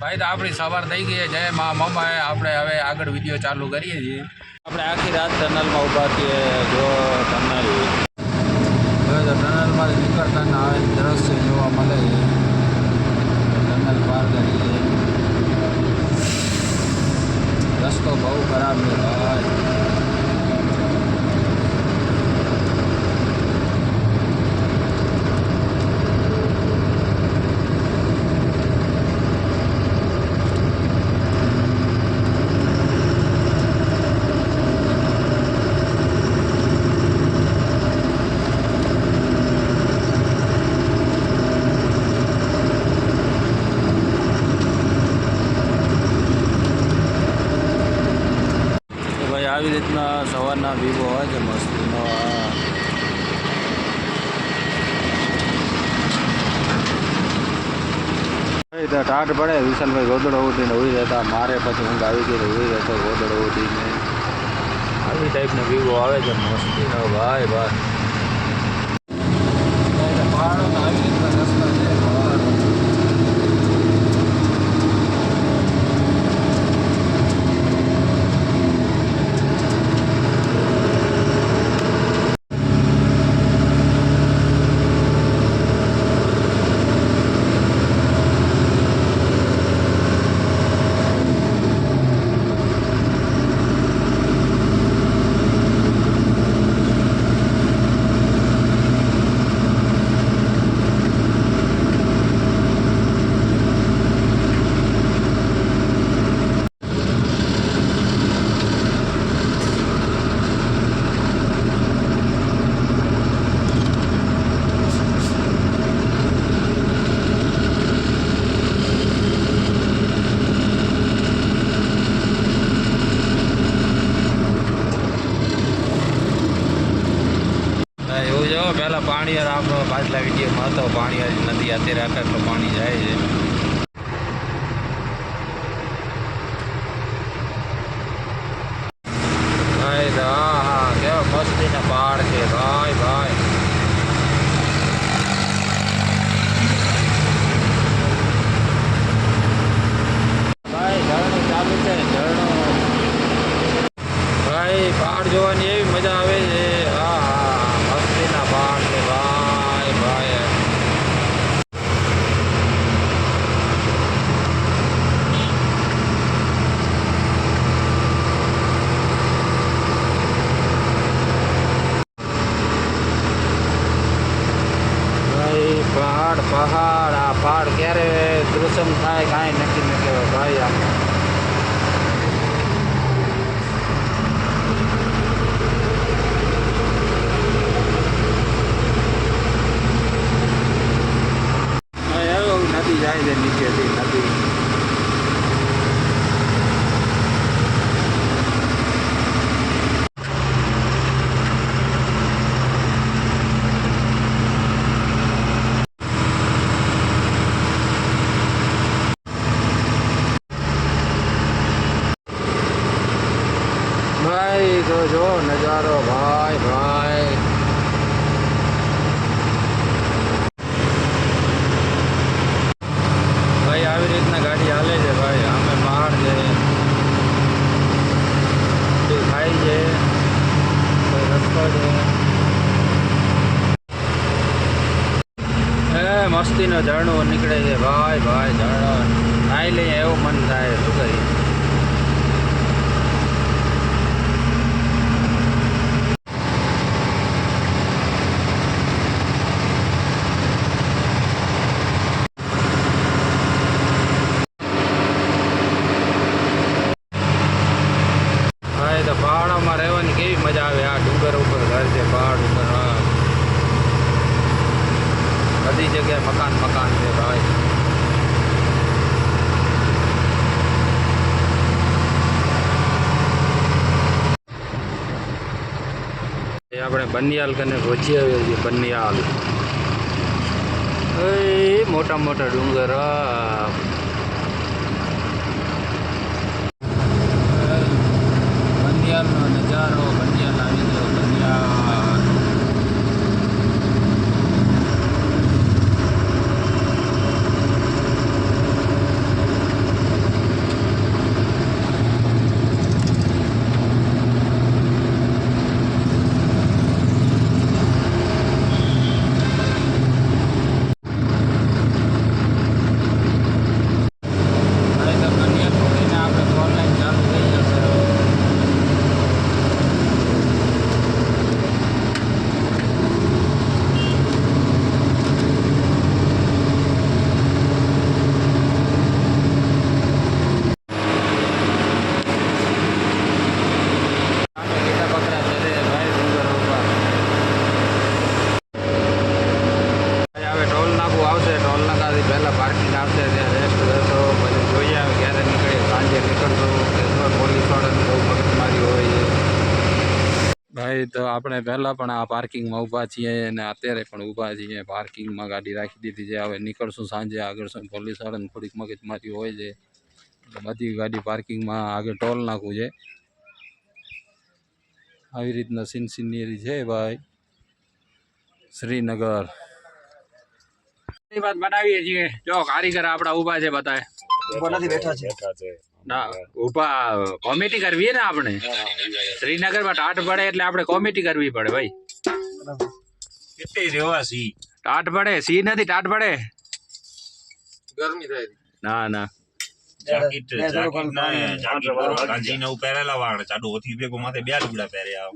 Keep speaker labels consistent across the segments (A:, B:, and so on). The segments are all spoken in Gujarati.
A: ભાઈ તો આપણી સવાર થઈ ગઈ છે. જય મા મમ્માએ આપણે હવે આગળ વીડિયો ચાલુ કરીએ છીએ.
B: આપણે આખી રાત ટનલમાં ઊભા છીએ. જો ટનલ.
A: હવે તો ટનલમાં નીકળતા ને આવે દ્રશ્ય જોવા મળે છે. ટનલ પાર કરીએ. રસ્તો બહુ ખરાબ છે ભાઈ
B: તો ભાઈ આવી રીતના સવારના વ્યૂ હોય છે મસ્તીનો આ ભાઈ તો ટાટ પડે, વિશાલભાઈ ગોદડો ઉડીને ઉઈ રહેતા. મારે પછી ઊંઘ આવી ગઈ ઉઈ રહેતો ગોદડો ઉડીને. આવી ટાઈપનો વ્યૂ આવે છે, મસ્તીનો, ભાઈ ભાઈ
A: પહાડોમાં આવી રીતના રસ્તા છે પહાડો.
B: હા, એવું જો પહેલાં પાણીયાર આપણો પાછલા વિડીયોમાં હતો. પાણીયાર નદી અત્યારે આટલા પાણી જાય છે ભાઈ તો હા હા કેવા મસ્તીના પહાડ છે ભાઈ ભાઈ ભાઈ ઝરણું ચાલુ છે ઝરણું ભાઈ પહાડ જોવાની એવી મજા આવે છે હા હા મસ્તીના પહાડ છે ભાઈ ભાઈ ભાઈ પહાડ પહાડ આ પહાડ ક્યારે દૃશ્યમ થાય કાંઈ નક્કી ન કહેવાય ભાઈ આમ હા, એવું નદી જાય છે નીચેથી નદી ભાઈ તો જો નજારો ભાઈ ભાઈ ભાઈ આવી રીતના ગાડી હાલે છે ભાઈ અમે પહાડ છે કોઈ ખાઈ છે કોઈ રસ્તો છે એ ઝરણું નીકળે છે. ભાઈ ભાઈ, ઝરણો. નાઈ લઈએ, એવું મન થાય. શું કરીએ? પહાડોમાં રહેવાની કેવી મજા આવે. આ ડુંગર ઉપર ઘર છે, પહાડ ઉપર. બધી જગ્યાએ મકાન મકાન છે ભાઈ. આપણે બનિયાલ કને રોજી આવ્યો છીએ, બનિયાલ. મોટા મોટા ડુંગર હા.
A: બંધિયાલનો નજારો બંધિયાલ આવી ગયો બંધિયાલ
B: તો આપણે પહેલાં પણ આ પાર્કિંગમાં ઊભા છીએ અને અત્યારે પણ ઊભા છીએ. પાર્કિંગમાં ગાડી રાખી દીધી છે. હવે નીકળશું સાંજે આગળ શું પોલીસ વાળાને થોડીક મગજમાંથી હોય છે. બધી ગાડી પાર્કિંગમાં આગળ ટોલ નાખવું છે. આવી રીતના સીન સિનેરી છે ભાઈ. શ્રીનગર. વાત બનાવીએ છીએ. જો કારીગર આપણા ઊભા છે બતાવે
C: નથી બેઠા છે.
B: ના ઊભા કોમેટી કરવી ને આપણે? શ્રીનગરમાં ટાટ પડે એટલે આપણે કોમેટી કરવી પડે ભાઈ.
D: કેટલી રેવાસી
B: ટાટ પડે સી નથી ટાટ પડે.
A: ગરમી થાય.
B: ના ના.
D: જાકીટ
C: બે થોડું
D: જાકીટ ના જાકીટ બરોબર. ગાંધીને ઉપર પહેરેલા વાળ ચાડુ ઓથી ભેગો માથે બે લુગડા પહેર્યા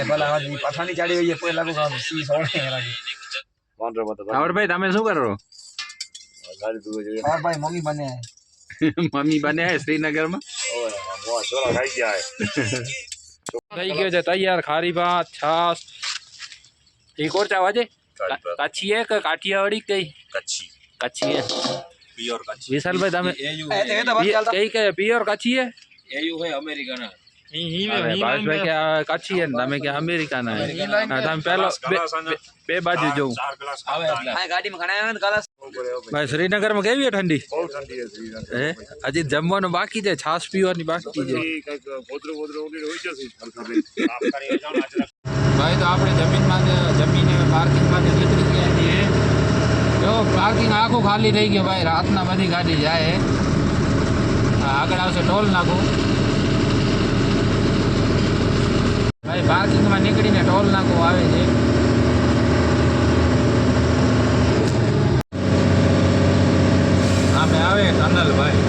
C: એ ભલા આદમી પઠાની ચાડી હોય કોઈ લાગુ કામ સી સોણે લાગે.
B: સાવરભાઈ તમે શું કરો?
C: હા ભાઈ મમ્મી બને.
B: મમ્મી બને હે શ્રીનગરમાં થઈ ગયો છે તૈયાર ખારી ભાત છાસ એક ઓર ચાવા છે કચ્છી હે કે કાઠિયાવાડી કઈ
D: કચ્છી
B: કચ્છી હે વિશાલભાઈ તમે કઈ કે પિયોર કચ્છી હે
A: એયુ હોય અમેરિકાના
B: ભાવેશભાઈ કે હે તમે અમેરિકાના હે તમે પહેલો બે- બાજુ જોઉં. ભાઈ શ્રીનગરમાં કેવી ઠંડી? હે? હજી જમવાનું બાકી છે છાશ પીવાની બાકી છે. ભાઈ તો આપણે જમીનમાં જમીને પાર્કિંગમાંથી નીકળી ગયા છીએ. જો પાર્કિંગ આખું ખાલી થઈ ગયું ભાઈ. રાતના બધી ગાડી જાય. હા, આગળ આવશે ટોલ નાખું. ભાઈ પાર્કિંગમાં નીકળીને ટોલ નાખું આવે છે. સામે આવે ટનલ ભાઈ.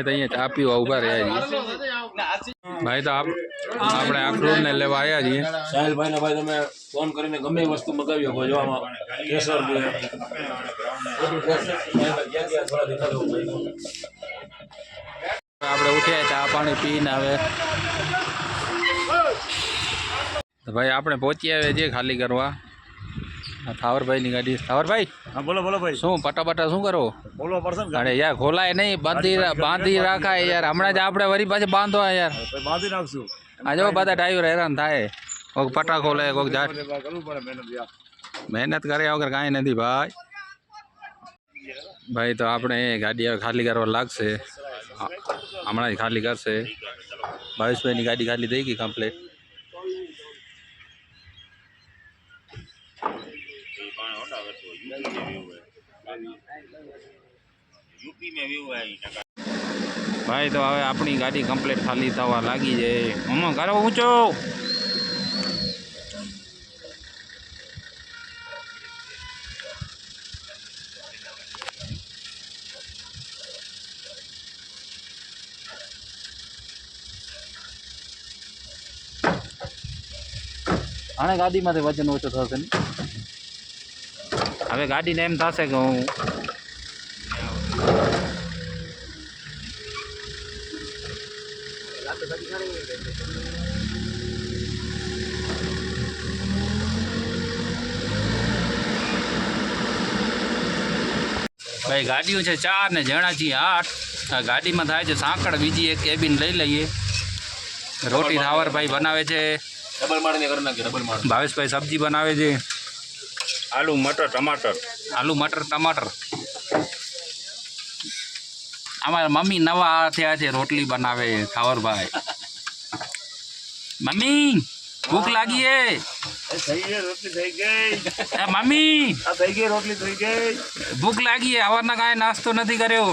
B: ભાઈ તો અહીંયા ચા પીવા ઊભા રહ્યા છીએ. ભાઈ તો આપ- આપણે અખરોટ ને લેવા આવ્યા છીએ.
E: સાહેલભાઈ ને ભાઈ તમે ફોન કરીને ગમે વસ્તુ મગાવી શકો જો આમાં કેસર
B: આપણે ઉઠ્યા ચા પાણી પીને હવે તો ભાઈ આપણે પહોંચી આવ્યા છીએ ખાલી કરવા. થાવરભાઈની ગાડી થાવરભાઈ
C: હા બોલો બોલો ભાઈ.
B: શું પટા પટા શું કરો?
C: બોલો પડશે ને
B: અરે યાર ખોલાય નહીં. બાંધી બાંધી રાખાય યાર. હમણાં જ આપણે વરી પાછી બાંધો યાર.
C: ભાઈ બાંધી નાખશું
B: આ જો બધા ડ્રાઈવર હેરાન થાય. કોઈક પટા ખોલે કોઈક જાત
C: કરવું પડે મહેનત યાર.
B: મહેનત કર્યા વગર કાંઈ નથી ભાઈ. ભાઈ તો આપણે ગાડી હવે ખાલી કરવા લાગશે. હા, હમણાં જ ખાલી કરશે. ભાવેશભાઈની ગાડી ખાલી થઈ ગઈ કમ્પ્લીટ ભાઈ, તો હવે આપણી ગાડી કમ્પ્લીટ ખાલી થવા લાગી છે. મમ્મા કરો ઊંચો. આને ગાડીમાંથી વજન ઓછો થશે ને? હવે ગાડીને એમ થશે કે હું ભાઈ ગાડીઓ છે ચાર ને જણા છીએ આઠ ગાડીમાં થાય છે સાંકળ બીજી એક કેબિન લઈ લઈએ. રોટી રાવરભાઈ બનાવે છે. ભાવેશભાઈ સબ્જી બનાવે છે.
D: આલુ મટર ટમાટર.
B: આલુ મટર ટમાટર. અમારા મમ્મી નવા થયા છે રોટલી બનાવે ખાવરભાઈ. મમ્મી ભૂખ લાગી એ મમ્મી. ભૂખ લાગી અવારના કાંઈ નાસ્તો નથી કર્યો.